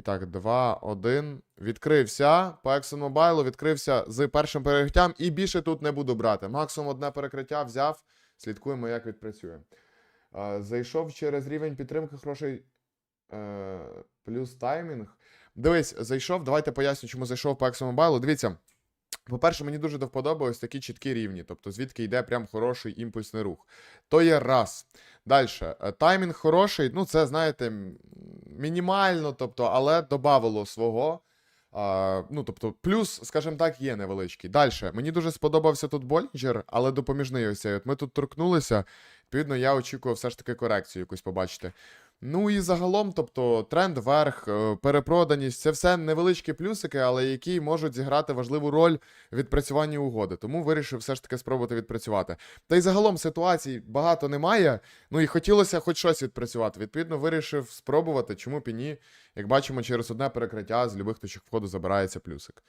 Так, 2, 1. Відкрився. По ExxonMobil відкрився з першим перекриттям і більше тут не буду брати. Максимум одне перекриття взяв. Слідкуємо, як відпрацює. Е, Зайшов через рівень підтримки хороший е, плюс таймінг. Дивись, зайшов. Давайте поясню, чому зайшов по ExxonMobil. Дивіться. По-перше, мені дуже до вподоби ось такі чіткі рівні, тобто звідки йде прям хороший імпульсний рух. То є раз. Далі. Таймінг хороший, ну це, знаєте, мінімально, тобто, але додавало свого. А, ну, тобто, плюс, скажімо так, є невеличкий. Далі. Мені дуже сподобався тут Болінджер, але допоміжний ось. От ми тут торкнулися. Відповідно, я очікував все ж таки корекцію якусь побачити. Ну і загалом, тобто, тренд вверх, е, перепроданість це все невеличкі плюсики, але які можуть зіграти важливу роль в відпрацюванні угоди. Тому вирішив все ж таки спробувати відпрацювати. Та й загалом ситуацій багато немає. Ну і хотілося хоч щось відпрацювати. Відповідно, вирішив спробувати, чому б і ні. Як бачимо, через одне перекриття з любих точок входу забирається плюсик.